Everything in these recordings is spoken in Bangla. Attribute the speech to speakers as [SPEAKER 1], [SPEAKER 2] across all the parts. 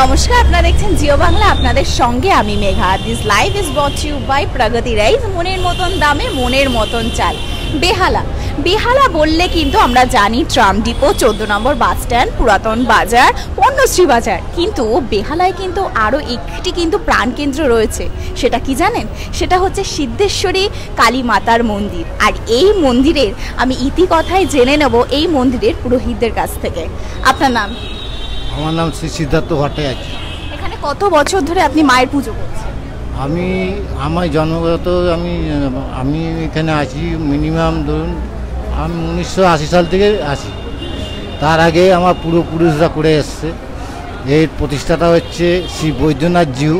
[SPEAKER 1] নমস্কার, আপনারা দেখছেন জিও বাংলা। আপনাদের সঙ্গে আমি Megha. This live is brought you by Pragati rice মনের মতন দামে মনের মতন চাল। বেহালা। বেহালা বললে কিন্তু আমরা জানি ট্রাম ডিপো, চোদ্দ নম্বর বাস স্ট্যান্ড, পুরাতন বাজার, পণ্যশ্রী বাজার। কিন্তু বেহালায় কিন্তু আরও একটি কিন্তু প্রাণকেন্দ্র রয়েছে। সেটা কি জানেন? সেটা হচ্ছে সিদ্ধেশ্বরী কালী মাতার মন্দির। আর এই মন্দিরের আমি ইতিকথায় জেনে নেব এই মন্দিরের পুরোহিতদের কাছ থেকে। আপনার নাম?
[SPEAKER 2] আমার নাম শ্রী সিদ্ধার্থ ভট্টাচার্য।
[SPEAKER 1] এখানে কত বছর ধরে আপনি মায়ের পুজো করছেন?
[SPEAKER 2] আমি আমার জন্মগত আমি আমি এখানে আছি মিনিমাম ধরুন আমি উনিশশো আশি সাল থেকে আছি। তার আগে আমার পূর্বপুরুষরা করে এসছে। এর প্রতিষ্ঠাতা হচ্ছে শ্রী বৈদ্যনাথ জিউ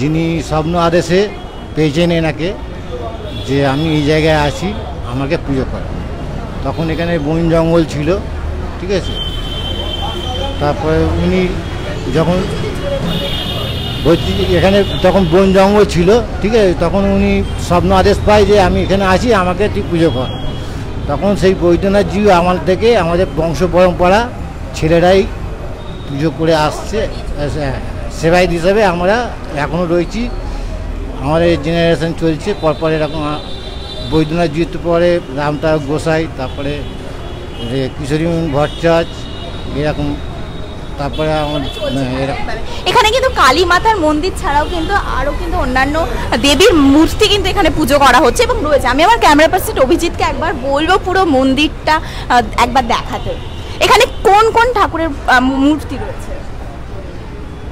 [SPEAKER 2] যিনি স্বপ্ন আদেশে পেয়েছেন এনাকে যে আমি এই জায়গায় আছি আমাকে পুজো করে তখন এখানে বন জঙ্গল ছিল ঠিক আছে? তারপরে উনি যখন এখানে তখন বন জঙ্গল ছিল, ঠিক আছে? তখন উনি স্বপ্ন আদেশ পায় যে আমি এখানে আছি, আমাকে ঠিক পুজো কর। তখন সেই বৈদ্যনাথজি আমার থেকে, আমাদের বংশ পরম্পরা, ছেলেরাই পুজো করে আসছে। সেবাই হিসাবে আমরা এখনও রয়েছি। আমাদের জেনারেশন চলছে, পরপর এরকম আ- বৈদ্যনাথজির পরে রামতার গোসাই, তারপরে কিশোরী ভট্টাচার্য, এরকম তারপরে আমার
[SPEAKER 1] এখানে কিন্তু কালী মাতার মন্দির ছাড়াও কিন্তু আরও কিন্তু অন্যান্য দেবীর মূর্তি কিন্তু এখানে পুজো করা হচ্ছে এবং রয়েছে। আমি আমার ক্যামেরা পার্সন অভিজিৎকে একবার বলব পুরো মন্দিরটা একবার দেখাতে। এখানে কোন কোন ঠাকুরের মূর্তি রয়েছে?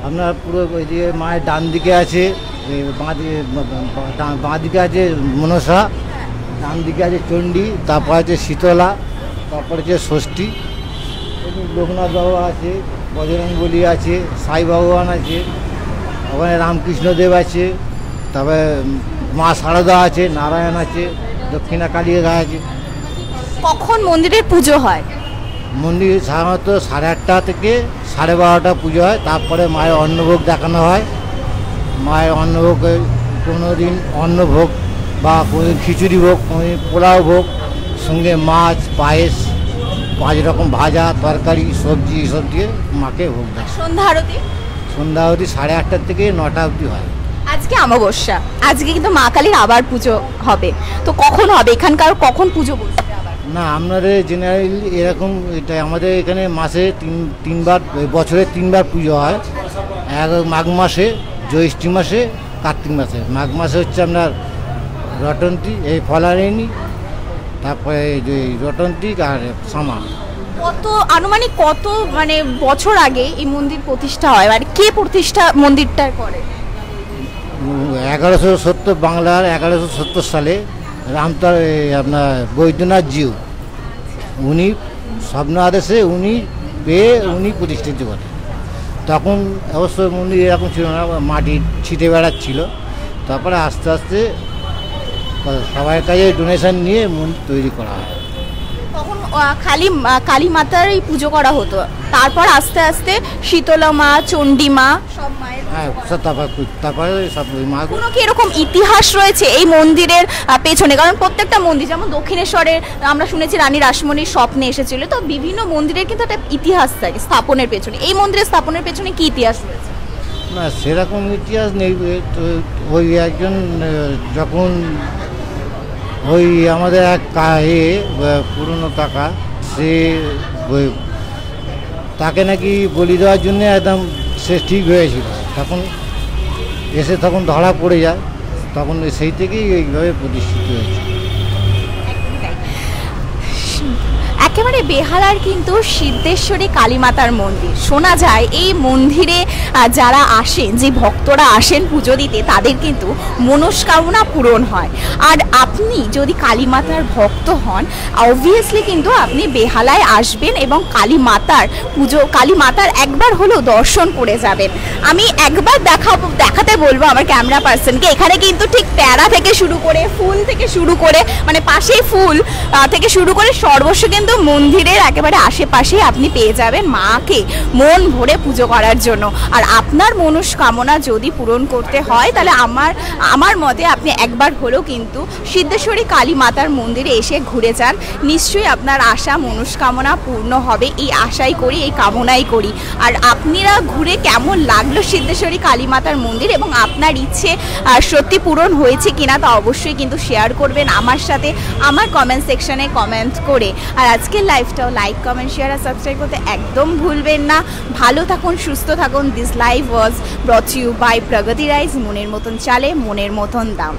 [SPEAKER 2] আপনার পুরো ওই যে মায়ের ডান দিকে আছে বাঁ দিকে আছে মনসা ডান দিকে আছে চণ্ডী তারপর আছে শীতলা তারপর আছে ষষ্ঠী লোকনাথ বাবা আছে বজরং বলি আছে সাই ভগবান আছে ওখানে রামকৃষ্ণদেব আছে তারপরে মা সারদা আছে নারায়ণ আছে দক্ষিণা কালিকা আছে।
[SPEAKER 1] কখন মন্দিরের পুজো হয়?
[SPEAKER 2] মন্দির সাধারণত সাড়ে আটটা থেকে সাড়ে বারোটা পুজো হয় তারপরে মায়ের অন্নভোগ দেখানো হয়। মায়ের অন্নভোগে কোনো দিন অন্নভোগ বা কোনো খিচুড়ি ভোগ কোনো পোলাও ভোগ সঙ্গে মাছ পায়েস পাঁচ রকম ভাজা তরকারি সবজি এসব দিয়ে মাকে ভোগ দেয়।
[SPEAKER 1] সন্ধ্যা আরতি?
[SPEAKER 2] সন্ধ্যা আরতি সাড়ে আটটার থেকে নটা অবধি হয়।
[SPEAKER 1] আজকে অমাবস্যা। আজকে কিন্তু মা কালীর আবার পুজো হবে। তো কখন হবে? এখানকার কখন পুজো বসবে আবার?
[SPEAKER 2] না আপনাদের জেনারেলি এরকম এটা আমাদের এখানে মাসে তিন তিনবার বছরে তিনবার পুজো হয়। এক মাঘ মাসে জ্যৈষ্ঠী মাসে কার্তিক মাসে। মাঘ মাসে হচ্ছে আপনার রটন্তী এই ফলারিণী তারপরে এই যে রটন্তী আর সামা।
[SPEAKER 1] কত আনুমানিক কত মানে বছর আগে এই মন্দির প্রতিষ্ঠা হয়? মানে কে প্রতিষ্ঠা মন্দিরটার করে?
[SPEAKER 2] এগারোশো সত্তর বাংলার এগারোশো সত্তর সালে রামতার আপনার বৈদ্যনাথ জিউ উনি স্বপ্ন আদেশে উনি পেয়ে উনি প্রতিষ্ঠিত করেন। তখন অবশ্য মন্দির এরকম ছিল না মাটির ছিটে বেড়াচ্ছিল। তারপরে আস্তে আস্তে সবার কাছে ডোনেশন নিয়ে মন্দির তৈরি করা হয়।
[SPEAKER 1] তখন খালি কালী মাতারই পুজো করা হতো। তারপর আস্তে আস্তে শীতলা মা চণ্ডী মা সব মায়ের
[SPEAKER 2] হ্যাঁ তারপর তারপরে সব মা
[SPEAKER 1] কোনো কি এরকম ইতিহাস রয়েছে এই মন্দিরের পেছনে? কারণ প্রত্যেকটা মন্দির যেমন দক্ষিণেশ্বরের আমরা শুনেছি রানী রাসমণির স্বপ্নে এসেছিল তো বিভিন্ন মন্দিরের কিন্তু একটা ইতিহাস থাকে স্থাপনের পেছনে। এই মন্দিরের স্থাপনের পেছনে কি ইতিহাস রয়েছে?
[SPEAKER 2] না সেরকম ইতিহাস নেই। ওই একজন যখন ওই আমাদের এক কাহে পুরনো টাকা সে তাকে নাকি বলি দেওয়ার জন্য একদম সে ঠিক হয়েছিল। তখন এসে তখন ধরা পড়ে যায়, তখন সেই থেকেই এইভাবে প্রতিষ্ঠিত হয়েছে।
[SPEAKER 1] একেবারে বেহালার কিন্তু সিদ্ধেশ্বরী কালীমাতার মন্দির। শোনা যায়, এই মন্দিরে যারা আসেন, যে ভক্তরা আসেন পুজো দিতে, তাদের কিন্তু মনস্কামনা পূরণ হয়। আর আপনি যদি কালীমাতার ভক্ত হন অবভিয়াসলি কিন্তু আপনি বেহালায় আসবেন এবং কালীমাতার পুজো, কালীমাতার একবার হলেও দর্শন করে যাবেন। আমি একবার দেখাবো, দেখাতে বলব আমার ক্যামেরা পার্সনকে এখানে কিন্তু ঠিক প্যারা থেকে শুরু করে, ফুল থেকে শুরু করে মানে পাশেই ফুল থেকে শুরু করে সর্বস্ব কিন্তু মন্দিরের একেবারে আশেপাশে আপনি পেয়ে যাবেন মাকে মন ভরে পুজো করার জন্য। আর আপনার মনস্কামনা যদি পূরণ করতে হয়, তাহলে আমার আমার মতে আপনি একবার হলেও কিন্তু সিদ্ধেশ্বরী কালী মাতার মন্দিরে এসে ঘুরে যান। নিশ্চয়ই আপনার আশা, মনস্কামনা পূর্ণ হবে। এই আশাই করি, এই কামনাই করি। আর আপনারা ঘুরে কেমন লাগল সিদ্ধেশ্বরী কালী মাতার মন্দির এবং আপনার ইচ্ছে সত্যি পূরণ হয়েছে কিনা তা অবশ্যই কিন্তু শেয়ার করবেন আমার সাথে, আমার কমেন্ট সেকশনে কমেন্ট করে। আর আজকের লাইফটাও লাইক কমেন্ট শেয়ার আর সাবস্ক্রাইব করতে একদম ভুলবেন না। ভালো থাকুন, সুস্থ থাকুন। This life was brought you by Pragati rice মনের মতন চালে, মনের মতন দাম।